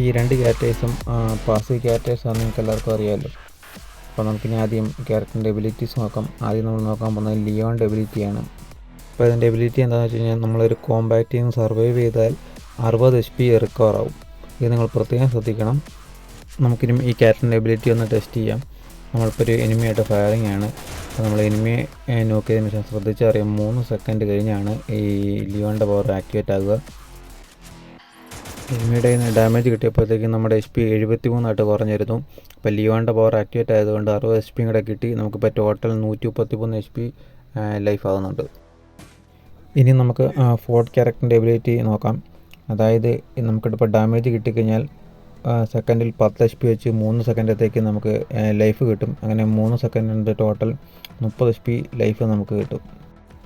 ഈ രണ്ട് ക്യാരക്ടേഴ്സും പാസീവ് ക്യാരക്ടേഴ്സാണ് നിങ്ങൾക്ക് എല്ലാവർക്കും അറിയാമല്ലോ അപ്പോൾ നമുക്കിനി ആദ്യം ക്യാരക്ടറിന്റെ എബിലിറ്റീസ് നോക്കാം. ആദ്യം നമ്മൾ നോക്കാൻ പോകുന്നത് ലിയോണിന്റെ എബിലിറ്റിയാണ് അപ്പോൾ ഇതിന്റെ എബിലിറ്റി എന്താണെന്ന് വെച്ച് കഴിഞ്ഞാൽ നമ്മളൊരു കോമ്പാക്റ്റിൽ സർവൈവ് ചെയ്താൽ അറുപത് എച്ച് പി റിക്കവർ ആവും. ഇത് നിങ്ങൾ പ്രത്യേകം ശ്രദ്ധിക്കണം. നമുക്കിനി ഈ ക്യാരക്ടറിന്റെ എബിലിറ്റി ഒന്ന് ടെസ്റ്റ് ചെയ്യാം. നമ്മളിപ്പോൾ ഒരു എനിമിയായിട്ട് ഫയറിംഗ് ആണ്. അപ്പോൾ നമ്മൾ എനിമിയെ നോക്കിയതിന് ശേഷം ശ്രദ്ധിച്ചറിയാം മൂന്ന് സെക്കൻഡ് കഴിഞ്ഞാണ് ഈ ലിയോണിന്റെ പവർ ആക്ടിവേറ്റ് ആകുക. എനിമിയുടെ ഡാമേജ് കിട്ടിയപ്പോഴത്തേക്കും നമ്മുടെ എച്ച് പി എഴുപത്തി മൂന്നായിട്ട് കുറഞ്ഞിരുന്നു. അപ്പോൾ ലിയോണിന്റെ പവർ ആക്ടിവേറ്റ് ആയതുകൊണ്ട് അറുപത് എച്ച് പിയും കൂടെ കിട്ടി. നമുക്കിപ്പോൾ ടോട്ടൽ നൂറ്റി മുപ്പത്തി മൂന്ന് എച്ച് പി ലൈഫ് ആകുന്നുണ്ട് ഇനി നമുക്ക് ഫോർത്ത് ക്യാരക്ടറിന്റെ എബിലിറ്റി നോക്കാം. അതായത് നമുക്കിപ്പോൾ ഡാമേജ് കിട്ടിക്കഴിഞ്ഞാൽ സെക്കൻഡിൽ പത്ത് എച്ച് പി വെച്ച് മൂന്ന് സെക്കൻഡത്തേക്ക് നമുക്ക് ലൈഫ് കിട്ടും. അങ്ങനെ മൂന്ന് സെക്കൻഡിന്റെ ടോട്ടൽ മുപ്പത് എച്ച് പി ലൈഫ് നമുക്ക് കിട്ടും.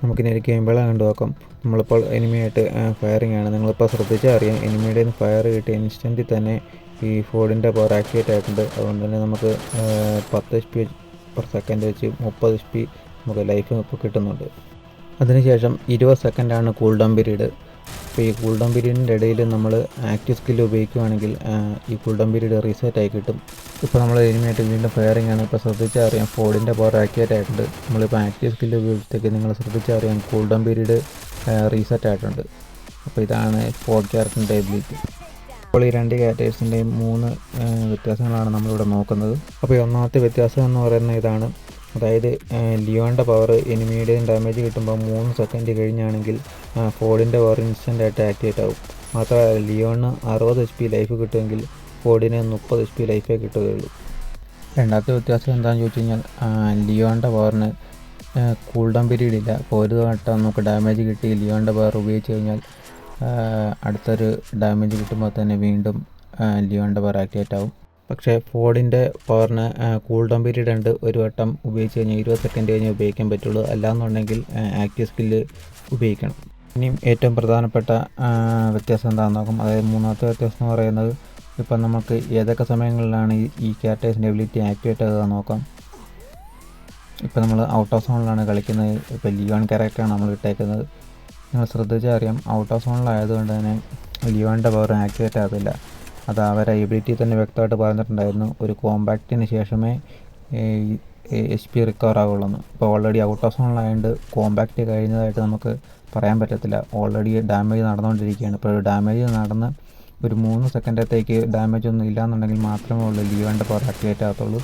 നമുക്കിനി ഒരു ഗെയിം വേള കണ്ടു നോക്കാം. നമ്മളിപ്പോൾ എനിമിയായിട്ട് ഫയറിംഗ് ആണ്. നിങ്ങളിപ്പോൾ ശ്രദ്ധിച്ചാൽ അറിയാം എനിമിയുടെ ഫയർ കിട്ടി ഇൻസ്റ്റന്റിൽ തന്നെ ഈ ഫോണിന്റെ പവർ ആക്ടിവേറ്റ് ആയിട്ടുണ്ട്. അതുകൊണ്ട് തന്നെ നമുക്ക് പത്ത് എച്ച് പി പെർ സെക്കൻഡ് വെച്ച് മുപ്പത് എച്ച് പി നമുക്ക് ലൈഫ് ഇപ്പോൾ കിട്ടുന്നുണ്ട്. അതിനുശേഷം ഇരുപത് സെക്കൻഡാണ് കൂൾ ഡൗൺ പീരീഡ് അപ്പോൾ ഈ കൂൾ ഡൗൺ പീരീഡിന്റെ ഇടയിൽ നമ്മൾ ആക്റ്റീവ് സ്കില്ല് ഉപയോഗിക്കുകയാണെങ്കിൽ ഈ കൂൾ ഡൗൺ പീരീഡ് റീസെറ്റ് ആയി കിട്ടും. ഇപ്പോൾ നമ്മൾ എനിമിയായിട്ട് വീണ്ടും ഫയറിംഗ് ആണ്. ഇപ്പോൾ ശ്രദ്ധിച്ചാൽ അറിയാം ഫോഡിന്റെ പവർ ആക്ടിവേറ്റ് ആയിട്ടുണ്ട്. നമ്മളിപ്പോൾ ആക്റ്റീവ് സ്കില്ല് ഉപയോഗിച്ചത്തേക്ക് നിങ്ങൾ ശ്രദ്ധിച്ചാൽ അറിയാം കൂൾ ഡൗൺ പീരീഡ് റീസെറ്റ് ആയിട്ടുണ്ട്. അപ്പോൾ ഇതാണ് ഫോർ ക്യാരക്ടറിന്റെ എബിലിറ്റി അപ്പോൾ ഈ രണ്ട് ക്യാരക്ടേഴ്സിന്റെയും മൂന്ന് വ്യത്യാസങ്ങളാണ് നമ്മളിവിടെ നോക്കുന്നത്. അപ്പോൾ ഒന്നാമത്തെ വ്യത്യാസം എന്ന് പറയുന്നത് ഇതാണ്. അതായത് ലിയോണിന്റെ പവർ എനിമിയുടെയും ഡാമേജ് കിട്ടുമ്പോൾ മൂന്ന് സെക്കൻഡ് കഴിഞ്ഞാണെങ്കിൽ ഫോഡിന്റെ പവർ ഇൻസ്റ്റന്റ് ആയിട്ട് ആക്ടിവേറ്റ് ആവും. മാത്രമല്ല ലിയോണിന് അറുപത് എച്ച് പി ലൈഫ് കിട്ടുമെങ്കിൽ ഫോഡിന് മുപ്പത് എച്ച് പി ലൈഫേ കിട്ടുകയുള്ളൂ രണ്ടാമത്തെ വ്യത്യാസം എന്താണെന്ന് ചോദിച്ചു കഴിഞ്ഞാൽ ലിയോണിന്റെ പവറിന് കൂൾ ഡൗൺ പീരീഡ് ഇല്ല. അപ്പോൾ ഒരു വട്ടം നമുക്ക് ഡാമേജ് കിട്ടി ലിയോണിന്റെ പവർ ഉപയോഗിച്ച് കഴിഞ്ഞാൽ അടുത്തൊരു ഡാമേജ് കിട്ടുമ്പോൾ തന്നെ വീണ്ടും ലിയോണിന്റെ പവർ ആക്ടിവേറ്റ് ആവും. പക്ഷേ ഫോണിന്റെ പവറിന് കൂൾ ഡൗൺ പീരീഡ് ഉണ്ട് ഒരു വട്ടം ഉപയോഗിച്ച് കഴിഞ്ഞാൽ ഇരുപത് സെക്കൻഡ് കഴിഞ്ഞ് ഉപയോഗിക്കാൻ പറ്റുള്ളൂ. അല്ലാന്നുണ്ടെങ്കിൽ ആക്റ്റീവ് സ്കില്ല് ഉപയോഗിക്കണം. ഇനിയും ഏറ്റവും പ്രധാനപ്പെട്ട വ്യത്യാസം എന്താണെന്ന് നോക്കാം. അതായത് മൂന്നാമത്തെ വ്യത്യാസം എന്ന് പറയുന്നത് ഇപ്പം നമുക്ക് ഏതൊക്കെ സമയങ്ങളിലാണ് ഈ ക്യാരക്ടേഴ്സിന്റെ എബിലിറ്റി ആക്ടിവേറ്റ് ആകുക നോക്കാം. ഇപ്പം നമ്മൾ ഔട്ട് ഓഫ് സോണിലാണ് കളിക്കുന്നത്. ഇപ്പോൾ ലിയോൺ ക്യാരക്ടറാണ് നമ്മൾ ഇട്ടേക്കുന്നത്. നിങ്ങൾ ശ്രദ്ധിച്ചാൽ അറിയാം ഔട്ട് ഓഫ് സോണിലായതുകൊണ്ട് തന്നെ ലിയോണിന്റെ പവർ ആക്ടിവേറ്റ് ആകത്തില്ല. അത് അവരെ എബിലിറ്റി തന്നെ വ്യക്തമായിട്ട് പറഞ്ഞിട്ടുണ്ടായിരുന്നു. ഒരു കോമ്പാക്റ്റിന് ശേഷമേ എച്ച് പി റിക്കവർ ആവുള്ളൂ ഇപ്പോൾ ഓൾറെഡി ഔട്ട് ഓഫ് സോണിലായതുകൊണ്ട് കോമ്പാക്റ്റ് കഴിഞ്ഞതായിട്ട് നമുക്ക് പറയാൻ പറ്റത്തില്ല. ഓൾറെഡി ഡാമേജ് നടന്നുകൊണ്ടിരിക്കുകയാണ് ഇപ്പോൾ ഡാമേജ് നടന്ന് ഒരു മൂന്ന് സെക്കൻഡത്തേക്ക് ഡാമേജ് ഒന്നും ഇല്ലാന്നുണ്ടെങ്കിൽ മാത്രമേ ഉള്ളൂ ലിയോന്റെ പവർ ആക്ടിവേറ്റ് ആകത്തുള്ളൂ.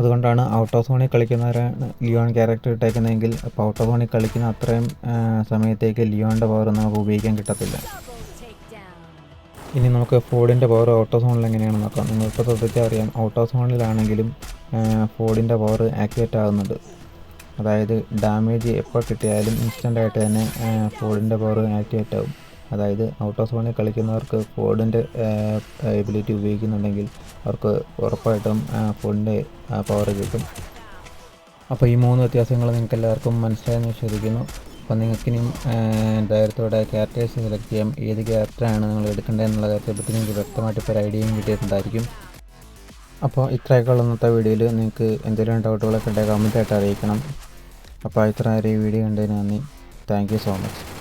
അതുകൊണ്ടാണ് ഔട്ട് ഓഫ് സോണിൽ കളിക്കുന്നവരാണ് ലിയോൺ ക്യാരക്ടർ ഇട്ടേക്കുന്നതെങ്കിൽ അപ്പോൾ ഔട്ട് ഓഫ് സോണിൽ കളിക്കുന്ന അത്രയും സമയത്തേക്ക് ലിയോന്റെ പവർ നമുക്ക് ഉപയോഗിക്കാൻ കിട്ടത്തില്ല. ഇനി നമുക്ക് ഫോർഡിന്റെ പവർ ഓഫ് സോണിൽ എങ്ങനെയാണ് നോക്കാം? നിങ്ങൾക്ക് ശ്രദ്ധിച്ചാൽ അറിയാം ഓഫ് സോണിലാണെങ്കിലും ഫോർഡിന്റെ പവർ ആക്ടിവേറ്റ് ആകുന്നുണ്ട്. അതായത് ഡാമേജ് എപ്പോൾ കിട്ടിയാലും ഇൻസ്റ്റന്റ് ആയിട്ട് തന്നെ ഫോർഡിന്റെ പവർ ആക്ടിവേറ്റ് ആകും അതായത് ഔട്ട് ഓഫ് സോണിൽ കളിക്കുന്നവർക്ക് ഫോർഡിന്റെ എബിലിറ്റി ഉപയോഗിക്കുന്നുണ്ടെങ്കിൽ അവർക്ക് ഉറപ്പായിട്ടും ഫോർഡിന്റെ പവർ കിട്ടും. അപ്പോൾ ഈ മൂന്ന് വ്യത്യാസങ്ങൾ നിങ്ങൾക്ക് എല്ലാവർക്കും മനസ്സിലായെന്ന് വിശ്വസിക്കുന്നു. അപ്പോൾ നിങ്ങൾക്കിനിയും ധൈര്യത്തോടെ ക്യാരക്ടേഴ്സ് സെലക്ട് ചെയ്യാം. ഏത് ക്യാരക്ടറാണ് നിങ്ങൾ എടുക്കേണ്ടത് എന്നുള്ള കാര്യത്തെപ്പറ്റി നിങ്ങൾക്ക് വ്യക്തമായിട്ട് ഇപ്പോൾ ഒരു ഐഡിയയും കിട്ടിയിട്ടുണ്ടായിരിക്കും. അപ്പോൾ ഇത്രയൊക്കെയുള്ള ഇന്നത്തെ വീഡിയോയിൽ നിങ്ങൾക്ക് എന്തെങ്കിലും ഡൗട്ടുകളൊക്കെ ഉണ്ടെങ്കിൽ കമന്റായിട്ട് അറിയിക്കണം. അപ്പോൾ ഇത്ര ഒരു വീഡിയോ കണ്ടതിന് നന്ദി. Thank you so much